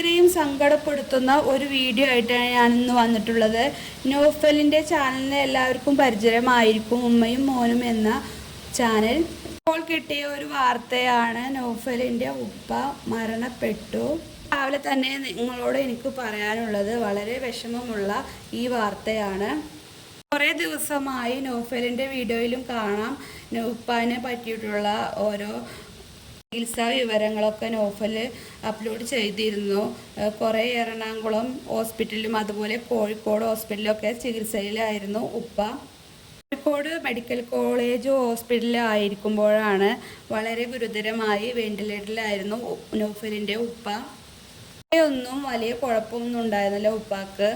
എല്ലാവരെയും സങ്കടപ്പെടുത്തുന്ന ഒരു വീഡിയോ ആയിട്ടാണ് ഞാൻ ഇന്ന് വന്നിട്ടുള്ളത്. നോഫലിന്റെ ചാനലിന് എല്ലാവർക്കും പരിചയമായിരിക്കും ഉമ്മയും മോനും എന്ന ചാനൽ. ഇപ്പോൾ കിട്ടിയ ഒരു വാർത്തയാണ് നോഫലിന്റെ ഉപ്പ മരണപ്പെട്ടു. രാവിലെ തന്നെ നിങ്ങളോട് എനിക്ക് പറയാനുള്ളത് വളരെ വിഷമമുള്ള ഈ വാർത്തയാണ്. കുറേ ദിവസമായി നോഫലിന്റെ വീഡിയോയിലും കാണാം. ഉപ്പാനെ പറ്റിയിട്ടുള്ള ഓരോ ചികിത്സാ വിവരങ്ങളൊക്കെ നോഫൽ അപ്ലോഡ് ചെയ്തിരുന്നു. കുറേ എറണാകുളം ഹോസ്പിറ്റലിലും അതുപോലെ കോഴിക്കോട് ഹോസ്പിറ്റലിലൊക്കെ ചികിത്സയിലായിരുന്നു ഉപ്പ. കോഴിക്കോട് മെഡിക്കൽ കോളേജ് ഹോസ്പിറ്റലിലായിരിക്കുമ്പോഴാണ് വളരെ ഗുരുതരമായി വെന്റിലേറ്ററിലായിരുന്നു നോഫലിന്റെ ഉപ്പ. ഒന്നും വലിയ കുഴപ്പമൊന്നും ഉണ്ടായിരുന്നില്ല ഉപ്പാക്ക്.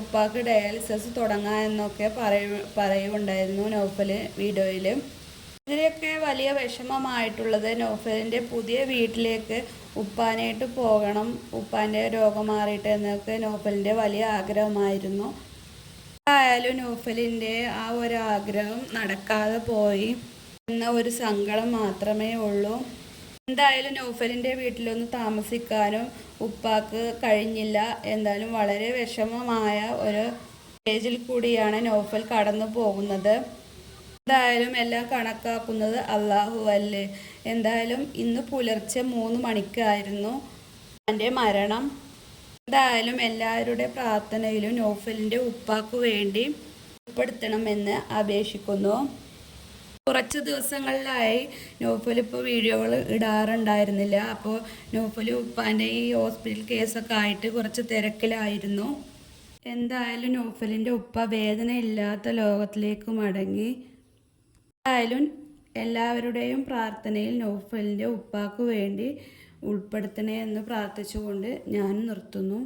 ഉപ്പാക്ക് ഡയാലിസിസ് തുടങ്ങാം എന്നൊക്കെ പറയ പറയുണ്ടായിരുന്നു നൗഫൽ വീഡിയോയിൽ. ഇതിലൊക്കെ വലിയ വിഷമമായിട്ടുള്ളത് നോഫലിന്റെ പുതിയ വീട്ടിലേക്ക് ഉപ്പാനായിട്ട് പോകണം. ഉപ്പാന്റെ രോഗം മാറിയിട്ട് എന്നൊക്കെ നോഫലിന്റെ വലിയ ആഗ്രഹമായിരുന്നു. ആയാലും നോഫലിന്റെ ആ ഒരു ആഗ്രഹം നടക്കാതെ പോയി എന്ന ഒരു സങ്കടം മാത്രമേ ഉള്ളൂ. എന്തായാലും നോഫലിന്റെ വീട്ടിലൊന്ന് താമസിക്കാനും ഉപ്പാക്ക് കഴിഞ്ഞില്ല. എന്തായാലും വളരെ വിഷമമായ ഒരു സ്റ്റേജിൽ കൂടിയാണ് നോഫൽ കടന്നു പോകുന്നത്. എന്തായാലും എല്ലാം കണക്കാക്കുന്നത് അള്ളാഹു അല്ലേ? എന്തായാലും ഇന്ന് പുലർച്ചെ മൂന്ന് മണിക്കായിരുന്നു എന്റെ മരണം. എന്തായാലും എല്ലാവരുടെ പ്രാർത്ഥനയിലും നോഫലിന്റെ ഉപ്പാക്ക് വേണ്ടി ഉൾപ്പെടുത്തണമെന്ന് അപേക്ഷിക്കുന്നു. കുറച്ച് ദിവസങ്ങളിലായി നോഫൽ ഇപ്പോൾ വീഡിയോകൾ ഇടാറുണ്ടായിരുന്നില്ല. അപ്പോൾ നോഫലി ഉപ്പാന്റെ ഈ ഹോസ്പിറ്റൽ കേസൊക്കെ ആയിട്ട് കുറച്ച് തിരക്കിലായിരുന്നു. എന്തായാലും നോഫലിന്റെ ഉപ്പ വേദന ഇല്ലാത്ത ലോകത്തിലേക്ക് മടങ്ങി. എന്തായാലും എല്ലാവരുടെയും പ്രാർത്ഥനയിൽ നോഫലിന്റെ ഉപ്പാക്ക് വേണ്ടി ഉൾപ്പെടുത്തണേ എന്ന് പ്രാർത്ഥിച്ചുകൊണ്ട് ഞാൻ നിർത്തുന്നു.